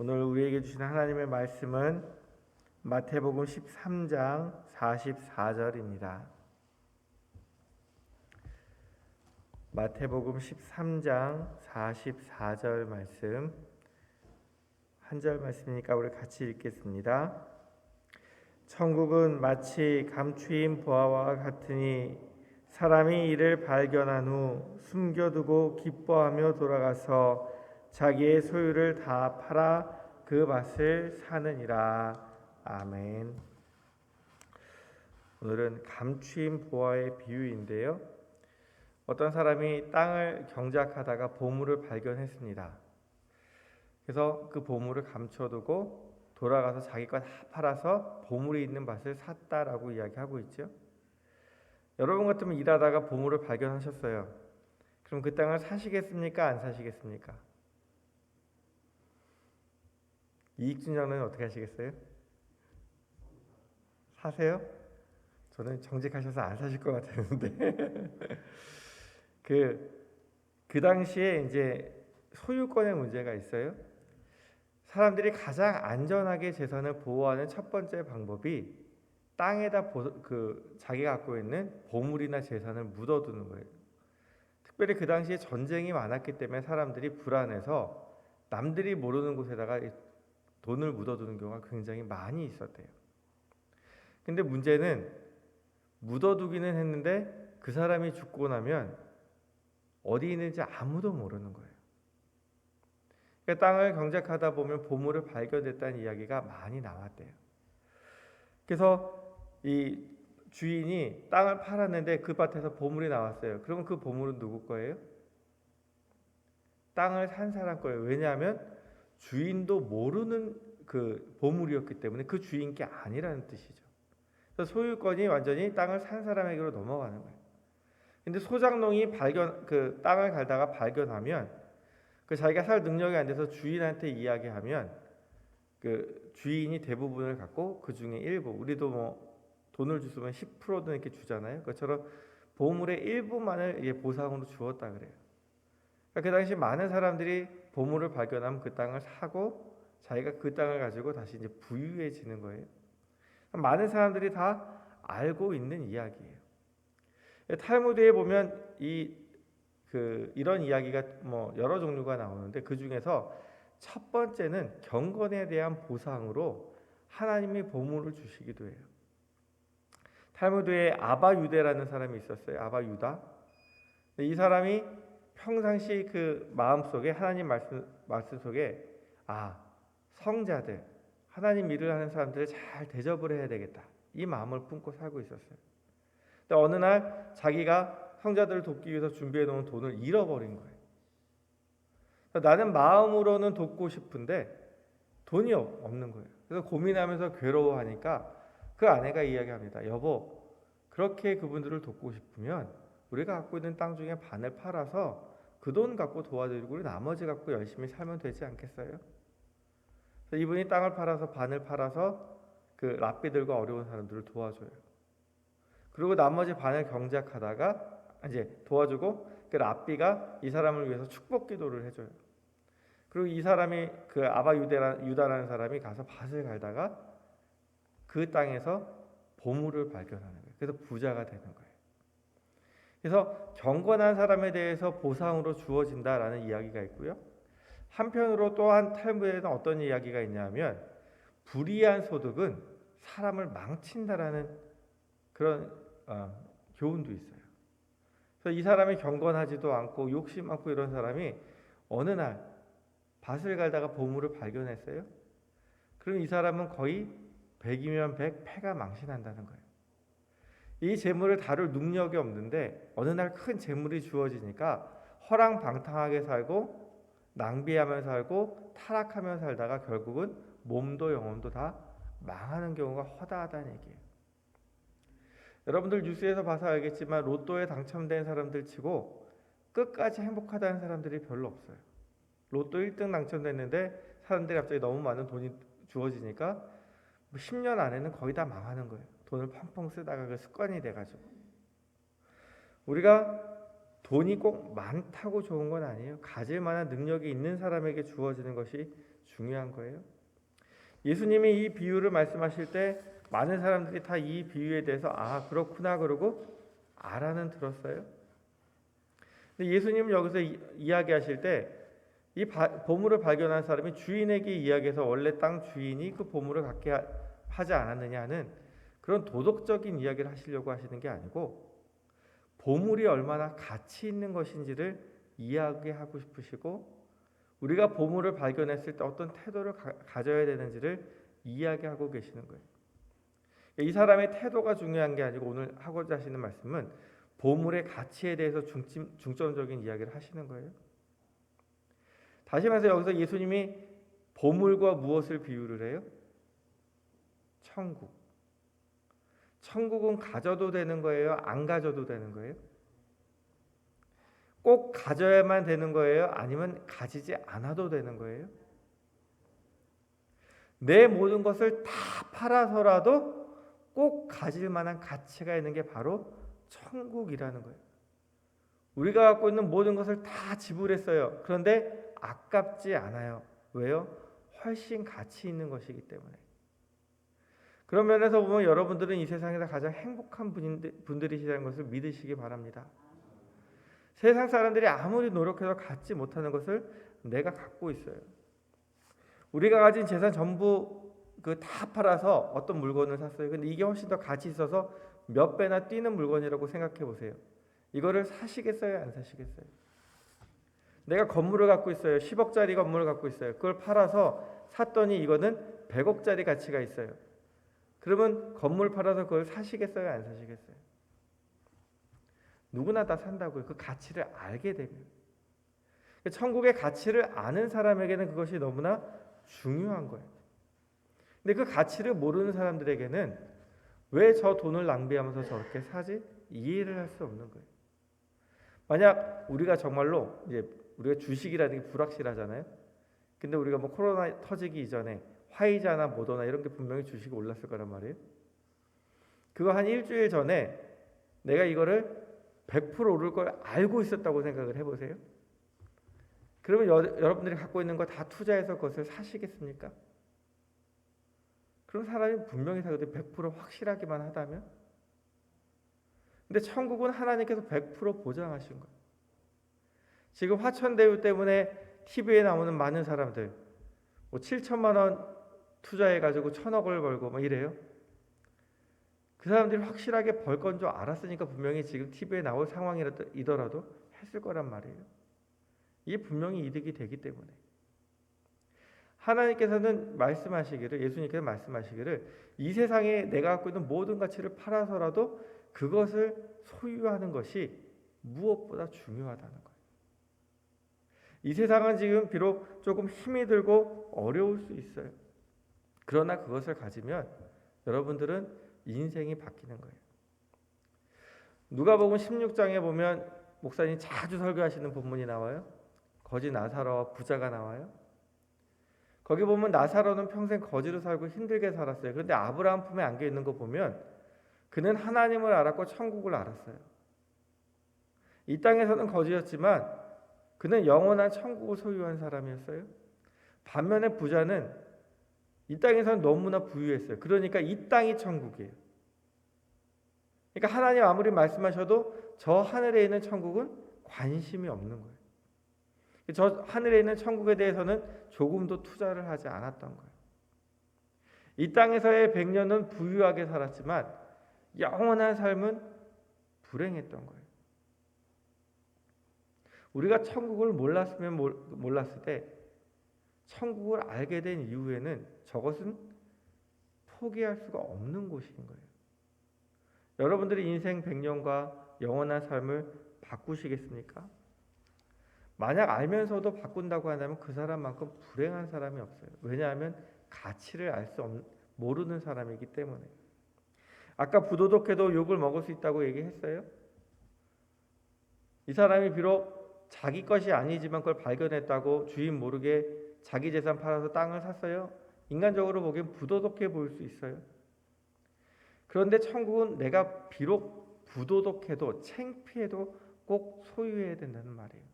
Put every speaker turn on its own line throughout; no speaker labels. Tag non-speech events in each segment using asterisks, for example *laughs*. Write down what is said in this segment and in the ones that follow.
오늘 우리에게 주신 하나님의 말씀은 마태복음 13장 44절입니다. 마태복음 13장 44절 말씀 한 절 말씀이니까 우리 같이 읽겠습니다. 천국은 마치 감추인 보화와 같으니 사람이 이를 발견한 후 숨겨두고 기뻐하며 돌아가서 자기의 소유를 다 팔아 그 맛을 사느니라. 아멘. 오늘은 감추인 보화의 비유인데요. 어떤 사람이 땅을 경작하다가 보물을 발견했습니다. 그래서 그 보물을 감춰두고 돌아가서 자기 것다 팔아서 보물이 있는 밭을 샀다라고 이야기하고 있죠. 여러분 같으면 일하다가 보물을 발견하셨어요. 그럼 그 땅을 사시겠습니까? 안 사시겠습니까? 이익준장은 어떻게 하시겠어요? 사세요? 저는 정직하셔서 안 사실 것 같았는데 *laughs* 그, 그 당시에 이제 소유권의 문제가 있어요. 사람들이 가장 안전하게 재산을 보호하는 첫 번째 방법이 땅에다 보, 그 자기가 갖고 있는 보물이나 재산을 묻어두는 거예요. 특별히 그 당시에 전쟁이 많았기 때문에 사람들이 불안해서 남들이 모르는 곳에다가 돈을 묻어두는 경우가 굉장히 많이 있었대요. 근데 문제는 묻어두기는 했는데 그 사람이 죽고 나면 어디 있는지 아무도 모르는 거예요. 그러니까 땅을 경작하다 보면 보물을 발견했다는 이야기가 많이 나왔대요. 그래서 이 주인이 땅을 팔았는데 그 밭에서 보물이 나왔어요. 그러면 그 보물은 누구 거예요? 땅을 산 사람 거예요. 왜냐하면 주인도 모르는 그 보물이었기 때문에 그 주인 게 아니라는 뜻이죠. 그래서 소유권이 완전히 땅을 산 사람에게로 넘어가는 거예요. 근데 소장농이 발견 그 땅을 갈다가 발견하면 그 자기가 살 능력이 안 돼서 주인한테 이야기하면 그 주인이 대부분을 갖고 그 중에 일부 우리도 뭐 돈을 주시면 10%는 이렇게 주잖아요. 그처럼 보물의 일부만을 이게 보상으로 주었다 그래요. 그러니까 그 당시 많은 사람들이 보물을 발견하면 그 땅을 사고 자기가 그 땅을 가지고 다시 이제 부유해지는 거예요. 많은 사람들이 다 알고 있는 이야기예요. 탈무드에 보면 이 그 이런 이야기가 뭐 여러 종류가 나오는데 그 중에서 첫 번째는 경건에 대한 보상으로 하나님이 보물을 주시기도 해요. 탈무드에 아바 유대라는 사람이 있었어요. 아바 유다. 이 사람이 평상시 그 마음 속에 하나님 말씀 말씀 속에 아 성자들 하나님 일을 하는 사람들을 잘 대접을 해야 되겠다 이 마음을 품고 살고 있었어요. 근데 어느 날 자기가 성자들을 돕기 위해서 준비해 놓은 돈을 잃어버린 거예요. 나는 마음으로는 돕고 싶은데 돈이 없는 거예요. 그래서 고민하면서 괴로워하니까 그 아내가 이야기합니다. 여보, 그렇게 그분들을 돕고 싶으면 우리가 갖고 있는 땅 중에 반을 팔아서 그 돈 갖고 도와드리고 나머지 갖고 열심히 살면 되지 않겠어요? 이분이 땅을 팔아서 반을 팔아서 그 랍비들과 어려운 사람들을 도와줘요. 그리고 나머지 반을 경작하다가 이제 도와주고 그 랍비가 이 사람을 위해서 축복 기도를 해줘요. 그리고 이 사람이 그 아바 유대라, 유다라는 사람이 가서 밭을 갈다가 그 땅에서 보물을 발견하는 거예요. 그래서 부자가 되는 거예요. 그래서 경건한 사람에 대해서 보상으로 주어진다라는 이야기가 있고요. 한편으로 또한 탈무에는 어떤 이야기가 있냐면 불이한 소득은 사람을 망친다라는 그런 어, 교훈도 있어요. 그래서 이 사람이 경건하지도 않고 욕심 많고 이런 사람이 어느 날 밭을 갈다가 보물을 발견했어요. 그럼 이 사람은 거의 100이면 100 패가 망신한다는 거예요. 이 재물을 다룰 능력이 없는데 어느 날 큰 재물이 주어지니까 허랑방탕하게 살고 낭비하며 살고 타락하며 살다가 결국은 몸도 영혼도 다 망하는 경우가 허다하다는 얘기예요. 여러분들 뉴스에서 봐서 알겠지만 로또에 당첨된 사람들 치고 끝까지 행복하다는 사람들이 별로 없어요. 로또 1등 당첨됐는데 사람들이 갑자기 너무 많은 돈이 주어지니까 10년 뭐 안에는 거의 다 망하는 거예요. 돈을 펑펑 쓰다가 그 습관이 돼가지고 우리가 돈이 꼭 많다고 좋은 건 아니에요. 가질 만한 능력이 있는 사람에게 주어지는 것이 중요한 거예요. 예수님이 이 비유를 말씀하실 때 많은 사람들이 다 이 비유에 대해서 아 그렇구나 그러고 알아는 들었어요. 근데 예수님은 여기서 이, 이야기하실 때 이 보물을 발견한 사람이 주인에게 이야기해서 원래 땅 주인이 그 보물을 갖게 하, 하지 않았느냐는 그런 도덕적인 이야기를 하시려고 하시는 게 아니고 보물이 얼마나 가치 있는 것인지를 이야기하고 싶으시고 우리가 보물을 발견했을 때 어떤 태도를 가, 져야 되는지를 이야기하고 계시는 거예요. 이 사람의 태도가 중요한 게 아니고 오늘 하고자 하시는 말씀은 보물의 가치에 대해서 중점, 중점적인 이야기를 하시는 거예요. 다시 말해서 여기서 예수님이 보물과 무엇을 비유를 해요? 천국. 천국은 가져도 되는 거예요? 안 가져도 되는 거예요? 꼭 가져야만 되는 거예요? 아니면 가지지 않아도 되는 거예요? 내 모든 것을 다 팔아서라도 꼭 가질 만한 가치가 있는 게 바로 천국이라는 거예요. 우리가 갖고 있는 모든 것을 다 지불했어요. 그런데 아깝지 않아요. 왜요? 훨씬 가치 있는 것이기 때문에. 그런 면에서 보면 여러분들은 이 세상에서 가장 행복한 분들이시라는 것을 믿으시기 바랍니다. 세상 사람들이 아무리 노력해도 갖지 못하는 것을 내가 갖고 있어요. 우리가 가진 재산 전부 그 다 팔아서 어떤 물건을 샀어요. 근데 이게 훨씬 더 가치 있어서 몇 배나 뛰는 물건이라고 생각해 보세요. 이거를 사시겠어요? 안 사시겠어요? 내가 건물을 갖고 있어요. 10억짜리 건물을 갖고 있어요. 그걸 팔아서 샀더니 이거는 100억짜리 가치가 있어요. 그러면 건물 팔아서 그걸 사시겠어요? 안 사시겠어요? 누구나 다 산다고요. 그 가치를 알게 되면. 천국의 가치를 아는 사람에게는 그것이 너무나 중요한 거예요. 근데 그 가치를 모르는 사람들에게는 왜 저 돈을 낭비하면서 저렇게 사지? 이해를 할 수 없는 거예요. 만약 우리가 정말로 이제 우리가 주식이라는 게 불확실하잖아요. 근데 우리가 뭐 코로나 터지기 이전에 화이자나 모더나 이런 게 분명히 주식이 올랐을 거란 말이에요. 그거 한 일주일 전에 내가 이거를 100% 오를 걸 알고 있었다고 생각을 해보세요. 그러면 여, 러분들이 갖고 있는 거 다 투자해서 그것을 사시겠습니까? 그런 사람이 분명히 사거든 100% 확실하기만 하다면. 근데 천국은 하나님께서 100% 보장하신 거예요. 지금 화천대유 때문에 TV에 나오는 많은 사람들 뭐 7천만 원 투자해 가지고 천억을 벌고 막 이래요. 그 사람들이 확실하게 벌 건 줄 알았으니까 분명히 지금 TV에 나올 상황이더라도 했을 거란 말이에요. 이게 분명히 이득이 되기 때문에. 하나님께서는 말씀하시기를 예수님께서 말씀하시기를 이 세상에 내가 갖고 있는 모든 가치를 팔아서라도 그것을 소유하는 것이 무엇보다 중요하다는 거예요. 이 세상은 지금 비록 조금 힘이 들고 어려울 수 있어요. 그러나 그것을 가지면 여러분들은 인생이 바뀌는 거예요. 누가복음 16장에 보면 목사님 자주 설교하시는 본문이 나와요. 거지 나사로와 부자가 나와요. 거기 보면 나사로는 평생 거지로 살고 힘들게 살았어요. 그런데 아브라함 품에 안겨 있는 거 보면 그는 하나님을 알았고 천국을 알았어요. 이 땅에서는 거지였지만 그는 영원한 천국을 소유한 사람이었어요. 반면에 부자는 이 땅에서는 너무나 부유했어요. 그러니까 이 땅이 천국이에요. 그러니까 하나님 아무리 말씀하셔도 저 하늘에 있는 천국은 관심이 없는 거예요. 저 하늘에 있는 천국에 대해서는 조금도 투자를 하지 않았던 거예요. 이 땅에서의 100년은 부유하게 살았지만 영원한 삶은 불행했던 거예요. 우리가 천국을 몰랐으면 몰랐을 때 천국을 알게 된 이후에는 저것은 포기할 수가 없는 곳인 거예요. 여러분들이 인생 100년과 영원한 삶을 바꾸시겠습니까? 만약 알면서도 바꾼다고 한다면 그 사람만큼 불행한 사람이 없어요. 왜냐하면 가치를 알수 모르는 사람이기 때문에. 아까 부도덕해도 욕을 먹을 수 있다고 얘기했어요. 이 사람이 비록 자기 것이 아니지만 그걸 발견했다고 주인 모르게 자기 재산 팔아서 땅을 샀어요. 인간적으로 보기엔 부도덕해 보일 수 있어요. 그런데 천국은 내가 비록 부도덕해도 챙피해도 꼭 소유해야 된다는 말이에요.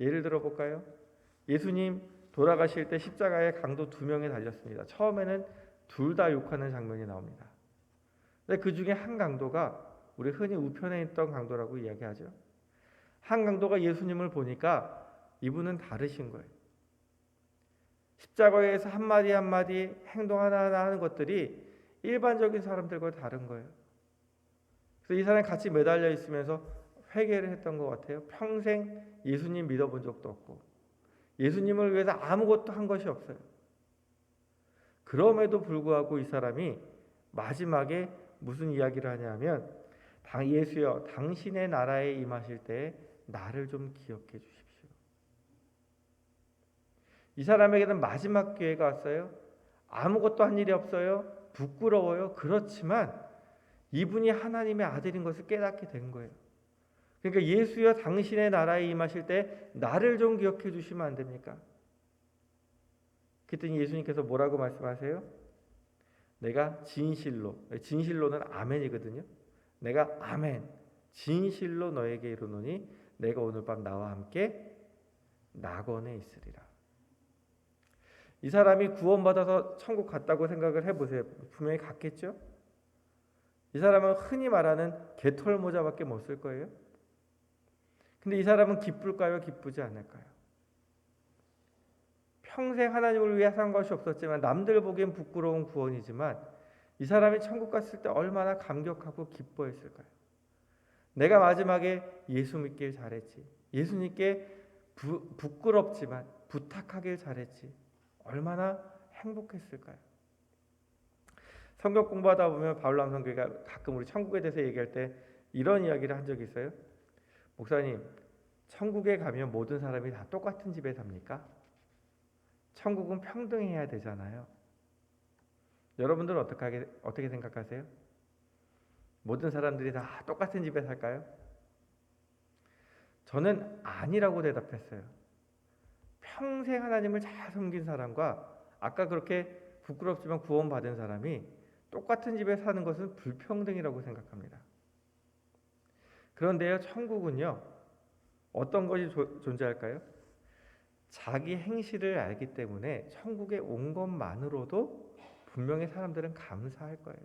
예를 들어 볼까요? 예수님 돌아가실 때 십자가에 강도 두 명이 달렸습니다. 처음에는 둘 다 욕하는 장면이 나옵니다. 근데 그 중에 한 강도가 우리 흔히 우편에 있던 강도라고 이야기하죠. 한 강도가 예수님을 보니까 이분은 다르신 거예요. 십자가에서 한마디 한마디 행동 하나하나 하는 것들이 일반적인 사람들과 다른 거예요. 그래서 이 사람이 같이 매달려 있으면서 회개를 했던 것 같아요. 평생 예수님 믿어본 적도 없고 예수님을 위해서 아무것도 한 것이 없어요. 그럼에도 불구하고 이 사람이 마지막에 무슨 이야기를 하냐면 당 예수여 당신의 나라에 임하실 때 나를 좀 기억해 주십시오. 이 사람에게는 마지막 기회가 왔어요. 아무것도 한 일이 없어요. 부끄러워요. 그렇지만 이분이 하나님의 아들인 것을 깨닫게 된 거예요. 그러니까 예수여 당신의 나라에 임하실 때 나를 좀 기억해 주시면 안 됩니까? 그랬더니 예수님께서 뭐라고 말씀하세요? 내가 진실로 진실로는 아멘이거든요. 내가 아멘 진실로 너에게 이르노니 내가 오늘 밤 나와 함께 낙원에 있으리라. 이 사람이 구원받아서 천국 갔다고 생각을 해보세요. 분명히 갔겠죠? 이 사람은 흔히 말하는 개털 모자밖에 못 쓸 거예요. 근데 이 사람은 기쁠까요? 기쁘지 않을까요? 평생 하나님을 위해 산 것이 없었지만 남들 보기엔 부끄러운 구원이지만 이 사람이 천국 갔을 때 얼마나 감격하고 기뻐했을까요? 내가 마지막에 예수 믿길 잘했지. 예수님께 부, 부끄럽지만 부탁하길 잘했지. 얼마나 행복했을까요? 성경 공부하다 보면 바울람 성교가 가끔 우리 천국에 대해서 얘기할 때 이런 이야기를 한 적이 있어요. 목사님, 천국에 가면 모든 사람이 다 똑같은 집에 삽니까? 천국은 평등해야 되잖아요. 여러분들은 어떻게 어떻게 생각하세요? 모든 사람들이 다 똑같은 집에 살까요? 저는 아니라고 대답했어요. 평생 하나님을 잘 섬긴 사람과 아까 그렇게 부끄럽지만 구원받은 사람이 똑같은 집에 사는 것은 불평등이라고 생각합니다. 그런데요, 천국은요, 어떤 것이 조, 존재할까요? 자기 행실을 알기 때문에 천국에 온 것만으로도 분명히 사람들은 감사할 거예요.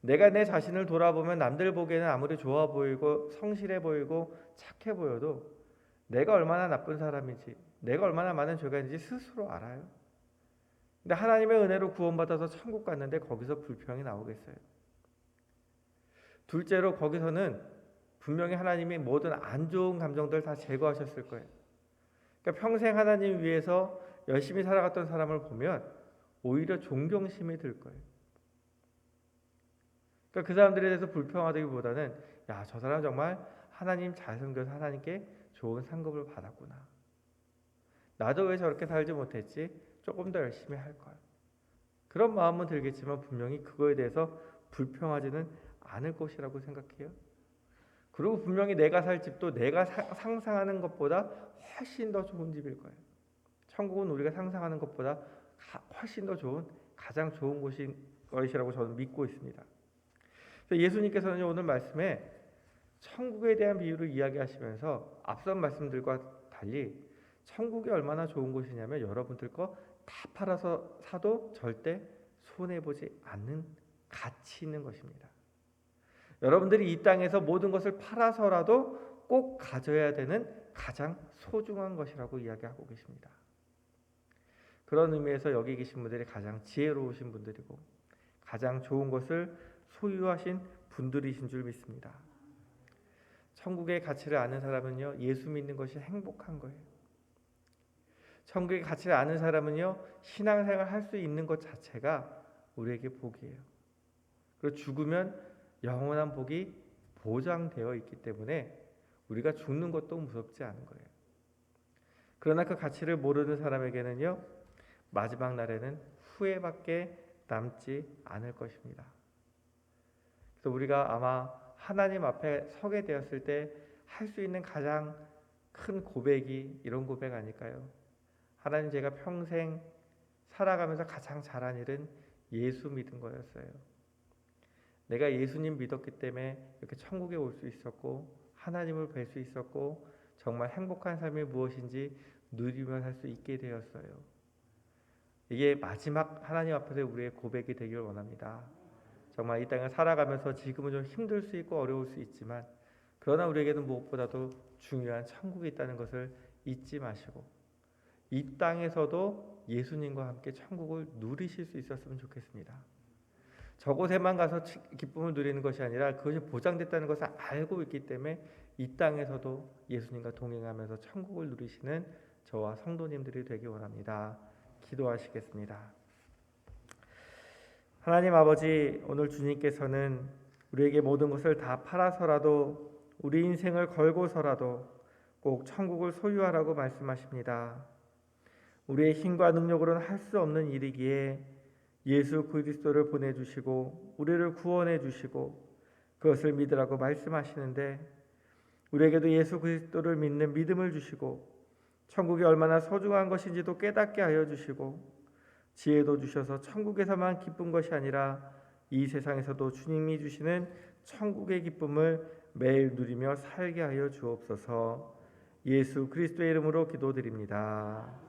내가 내 자신을 돌아보면 남들 보기에는 아무리 좋아 보이고 성실해 보이고 착해 보여도 내가 얼마나 나쁜 사람인지, 내가 얼마나 많은 죄가 있는지 스스로 알아요. 근데 하나님의 은혜로 구원받아서 천국 갔는데 거기서 불평이 나오겠어요. 둘째로 거기서는 분명히 하나님이 모든 안 좋은 감정들 다 제거하셨을 거예요. 그러니까 평생 하나님 위해서 열심히 살아갔던 사람을 보면 오히려 존경심이 들 거예요. 그러니까 그 사람들에 대해서 불평하기보다는 야, 저 사람 정말 하나님 잘 섬겨서 하나님께 좋은 상급을 받았구나. 나도 왜 저렇게 살지 못했지? 조금 더 열심히 할 걸. 그런 마음은 들겠지만 분명히 그거에 대해서 불평하지는 않을 것이라고 생각해요. 그리고 분명히 내가 살 집도 내가 상상하는 것보다 훨씬 더 좋은 집일 거예요. 천국은 우리가 상상하는 것보다 훨씬 더 좋은 가장 좋은 곳인 것이라고 저는 믿고 있습니다. 예수님께서는 오늘 말씀에 천국에 대한 비유를 이야기하시면서 앞선 말씀들과 달리 천국이 얼마나 좋은 곳이냐면 여러분들 거 다 팔아서 사도 절대 손해 보지 않는 가치 있는 것입니다. 여러분들이 이 땅에서 모든 것을 팔아서라도 꼭 가져야 되는 가장 소중한 것이라고 이야기하고 계십니다. 그런 의미에서 여기 계신 분들이 가장 지혜로우신 분들이고 가장 좋은 것을 소유하신 분들이신 줄 믿습니다. 천국의 가치를 아는 사람은요, 예수 믿는 것이 행복한 거예요. 천국의 가치를 아는 사람은요, 신앙생활 할 수 있는 것 자체가 우리에게 복이에요. 그리고 죽으면 영원한 복이 보장되어 있기 때문에 우리가 죽는 것도 무섭지 않은 거예요. 그러나 그 가치를 모르는 사람에게는요, 마지막 날에는 후회밖에 남지 않을 것입니다. 그래서 우리가 아마 하나님 앞에 서게 되었을 때 할 수 있는 가장 큰 고백이 이런 고백 아닐까요? 하나님 제가 평생 살아가면서 가장 잘한 일은 예수 믿은 거였어요. 내가 예수님 믿었기 때문에 이렇게 천국에 올 수 있었고 하나님을 뵐 수 있었고 정말 행복한 삶이 무엇인지 누리며 살 수 있게 되었어요. 이게 마지막 하나님 앞에서 우리의 고백이 되길 원합니다. 정말 이 땅을 살아가면서 지금은 좀 힘들 수 있고 어려울 수 있지만 그러나 우리에게는 무엇보다도 중요한 천국이 있다는 것을 잊지 마시고 이 땅에서도 예수님과 함께 천국을 누리실 수 있었으면 좋겠습니다. 저곳에만 가서 치- 기쁨을 누리는 것이 아니라 그것이 보장됐다는 것을 알고 있기 때문에 이 땅에서도 예수님과 동행하면서 천국을 누리시는 저와 성도님들이 되기 원합니다. 기도하시겠습니다. 하나님 아버지, 오늘 주님께서는 우리에게 모든 것을 다 팔아서라도 우리 인생을 걸고서라도 꼭 천국을 소유하라고 말씀하십니다. 우리의 힘과 능력으로는 할 수 없는 일이기에 예수 그리스도를 보내주시고 우리를 구원해 주시고 그것을 믿으라고 말씀하시는데 우리에게도 예수 그리스도를 믿는 믿음을 주시고 천국이 얼마나 소중한 것인지도 깨닫게 하여 주시고 지혜도 주셔서 천국에서만 기쁜 것이 아니라 이 세상에서도 주님이 주시는 천국의 기쁨을 매일 누리며 살게 하여 주옵소서. 예수 그리스도의 이름으로 기도드립니다.